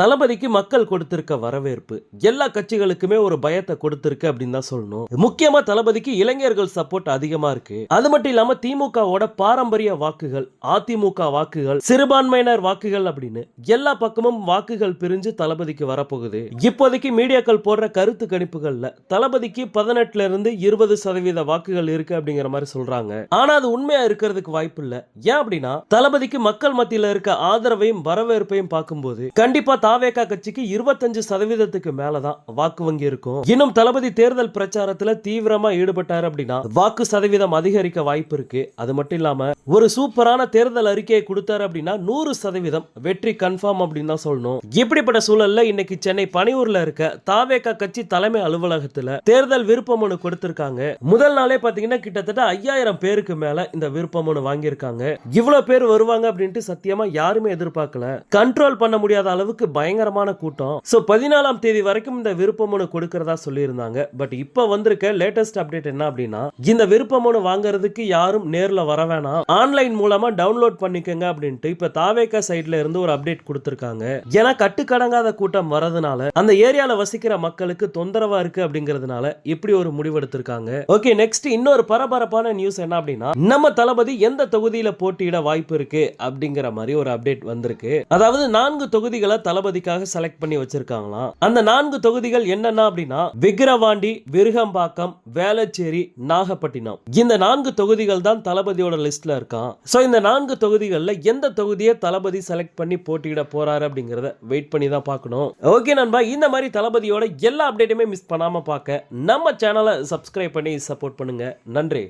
தளபதிக்கு மக்கள் கொடுத்திருக்க வரவேற்பு எல்லா கட்சிகளுக்குமே ஒரு பயத்தை கொடுத்திருக்கு அப்படின்னு தான் சொல்லணும். முக்கியமா தளபதிக்கு இளைஞர்கள் சப்போர்ட் அதிகமா இருக்கு. அது மட்டும் இல்லாம திமுகவோட பாரம்பரிய வாக்குகள் அதிமுக வாக்குகள் சிறுபான்மையினர் வாக்குகள் அப்படின்னு எல்லா பக்கமும் வாக்குகள் பிரிஞ்சு தளபதிக்கு வரப்போகுது. இப்போதைக்கு மீடியாக்கள் போடுற கருத்து கணிப்புகள்ல தளபதிக்கு பதினெட்டுல இருந்து இருபது சதவீத வாக்குகள் இருக்கு அப்படிங்கிற மாதிரி சொல்றாங்க. ஆனா அது உண்மையா இருக்கிறதுக்கு வாய்ப்பு இல்ல. ஏன் அப்படின்னா தளபதிக்கு மக்கள் மத்தியில இருக்க ஆதரவையும் வரவேற்பையும் பார்க்கும்போது கண்டிப்பா தாவேகா கட்சிக்கு இருபத்தஞ்சு சதவீதத்துக்கு மேலதான் வாக்கு வங்கி இருக்கும். இன்னும் தளபதி தேர்தல் பிரச்சாரத்துல தீவிரமா ஈடுபட்டாரு அப்படின்னா வாக்கு சதவீதம் அதிகரிக்க வாய்ப்பு இருக்கு. அது மட்டும் இல்லாம ஒரு சூப்பரான தேர்தல் அறிக்கையை கொடுத்தாரு அப்படின்னா நூறு சதவீதம் வெற்றி கன்ஃபார்ம் அப்படின்னு தான் சொல்லணும். இப்படிப்பட்ட சூழல்ல இன்னைக்கு சென்னை பனையூர்ல இருக்க தாவேகா கட்சி தலைமை அலுவலகத்துல தேர்தல் விருப்ப மனு கொடுத்திருக்காங்க. முதல் நாளே பாத்தீங்கன்னா கிட்டத்தட்ட ஐயாயிரம் பேருக்கு மேல இந்த விருப்ப மனு வாங்கியிருக்காங்க. இவ்வளவு பேர் வருவாங்க அப்படின்ட்டு சத்தியமா யாருமே எதிர்பார்க்கல. கண்ட்ரோல் பண்ண முடியாத அளவுக்கு பயங்கரமான கூட்டம். ஸோ பதினாலாம் தேதி வரைக்கும் இந்த விருப்ப மனு கொடுக்கறதா சொல்லியிருந்தாங்க. பட் இப்ப வந்திருக்க லேட்டஸ்ட் அப்டேட் என்ன அப்படின்னா இந்த விருப்ப மனு வாங்குறதுக்கு யாரும் நேர்ல வர வேணாம். ஆன்லைன் மூலமா டவுன்லோட் பண்ணிக்கங்க அப்படின்ட்டு இப்போ தாவேக்கா சைட்ல இருந்து ஒரு அப்டேட் கொடுத்திருக்காங்க. ஏன்னா கட்டுக்கடங்காத கூட்டம் வரதுனால அந்த ஏரியால வசிக்கிற மக்களுக்கு தொந்தரவா இருக்கு அப்படிங்கறதுனால இப்படி ஒரு முடிவெடுத்திருக்காங்க ஓகே நெக்ஸ்ட் இன்னொரு பரபரப்பான நியூஸ் என்ன அப்படின்னா நம்ம தளபதி எந்த தொகுதியில போட்டியிட வாய்ப்பு இருக்கு அப்படிங்கிற மாதிரி ஒரு அப்டேட் வந்திருக்கு. அதாவது நான்கு தொகுதிகளை தளபதிக்காக செலக்ட் பண்ணி வச்சிருக்காங்களாம். அந்த நான்கு தொகுதிகள் என்னன்னா அப்படின்னா விக்கிரவாண்டி விருகம்பாக்கம் வேளச்சேரி நாகப்பட்டினம். இந்த நான்கு தொகுதிகள் தான் தளபதியோட லிஸ்ட்ல இருக்கான் ஸோ இந்த நான்கு தொகுதிகளில் எந்த தொகுதியை தளபதி செலக்ட் பண்ணி போட்டியிட போறாரு அப்படிங்கிறத வெயிட் பண்ணி தான் பார்க்கணும். ஓகே நண்பா இந்த மாதிரி தளபதியோட எல்லா அப்டேட்டுமே மிஸ் பண்ணாம பார்க்க நம்ம சேனலை சப்ஸ்கிரைப் பண்ணி சப்போர்ட் பண்ணுங்க. நன்றி.